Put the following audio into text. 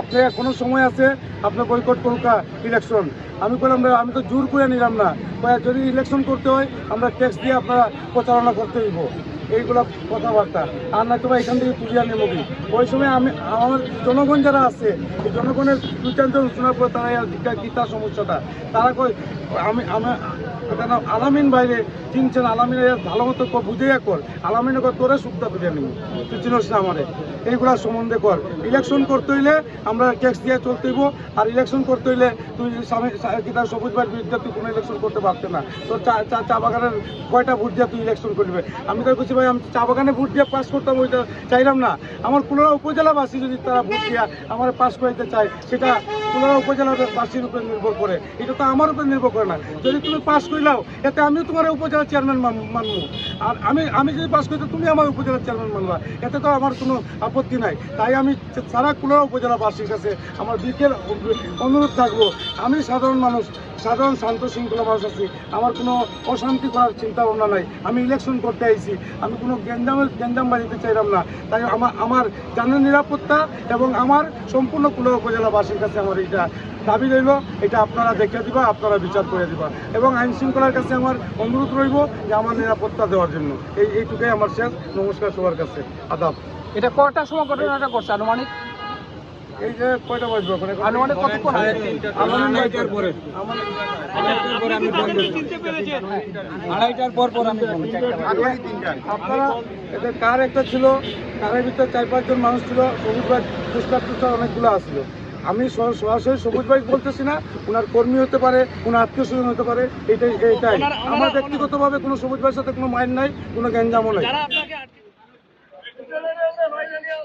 আপনি এখনও সময় আছে আপনি বয়কট করুক ইলেকশন আমি বললাম আমি তো জোর করে নিলাম না। যদি ইলেকশন করতে হয়, আমরা ট্যাক্স দিয়ে আপনারা প্রচারণা করতে দিব এইগুলো কথাবার্তা। আর না তোমার এখান থেকে তুলিয়া নেব কি? ওই সময় আমি, আমার জনগণ যারা আছে, এই জনগণের দুইটান্ত শোনার পর তারা গীতার সমস্যাটা? তারা কই আমি আমি এটা আলামিন বাইরে চিনছেন? আলামিন ভালো মতো বুঝিয়ে কর আলামিনে তোরে সুক্তা তুলে নিবি। তুই চিনস না আমারে। এইগুলা সম্বন্ধে কর। ইলেকশন করতে হইলে আমরা ট্যাক্স দিয়ে চলতে হইব, আর ইলেকশন করতে হইলে তুই গীতা সবুজ ভাইয়ের বিরুদ্ধে তুই কোনো ইলেকশন করতে পারতে না। তোর চা চা চা বাগানের কয়টা ভোট দিয়ে তুই ইলেকশন করবে? আমি তো বলছি ভাই, আমি চা বাগানে ভোট দিয়ে পাস করতাম ওইটা চাইলাম না। আমার কোনো উপজেলাবাসী যদি তারা ভোট দিয়ে আমার পাস করতে চায়, সেটা পুনরা উপজেলাবাসীর উপরে নির্ভর করে। এটা তো আমার উপরে নির্ভর করে না। যদি তুমি পাস করিলাও এতে আমিও তোমার উপজেলা চেয়ারম্যান মানবো। আর আমি আমি যদি পাস করি তুমি আমার উপজেলার চেয়ারম্যান মানবা। এতে তো আমার কোনো আপত্তি নাই। তাই আমি সারা কুলার উপজেলাবাসীর কাছে আমার বিকেল অনুরোধ থাকব। আমি সাধারণ মানুষ সাধারণ শান্ত শৃঙ্খলা মানুষ আছি। আমার কোনো অশান্তি করার চিন্তা ভাবনা নাই। আমি ইলেকশন করতে আইছি। আমি কোনো গ্যাঞ্জামের গ্যাঞ্জাম বাজিতে চাইলাম না। তাই আমার আমার জানের নিরাপত্তা এবং আমার সম্পূর্ণ কুলা উপজেলাবাসীর কাছে আমার এটা দাবি রইল। এটা আপনারা দেখে দিবা, আপনারা বিচার করে দিবা। এবং আইন শৃঙ্খলার কাছে আমার অনুরোধ রইব যে আমার নিরাপত্তা দেওয়ার জন্য। এই, এইটুকুই আমার শেষ। নমস্কার সবার কাছে। আদাব। এটা কটার সময় ঘটনাটা করছে আনুমানিক? এই যে কয়টা বাজবে ওখানে? আনুমানিক কতক্ষণ হবে? পরে। আড়াইটার পর পর আমি আপনারা কার একটা ছিল? কারের ভিতরে চার পাঁচজন মানুষ ছিল। সবুজ ভাই পুরস্কার টুস্কার অনেকগুলো আসছিল আমি সর- সরাসরি সবুজ ভাই বলতেছি না ওনার কর্মী হতে পারে ওনার আত্মীয় স্বজন হতে পারে। এটাই এটাই। আমার ব্যক্তিগতভাবে কোনো সবুজ ভাইয়ের সাথে কোনো মাইন্ড নাই কোনো গ্যাঞ্জামও নাই।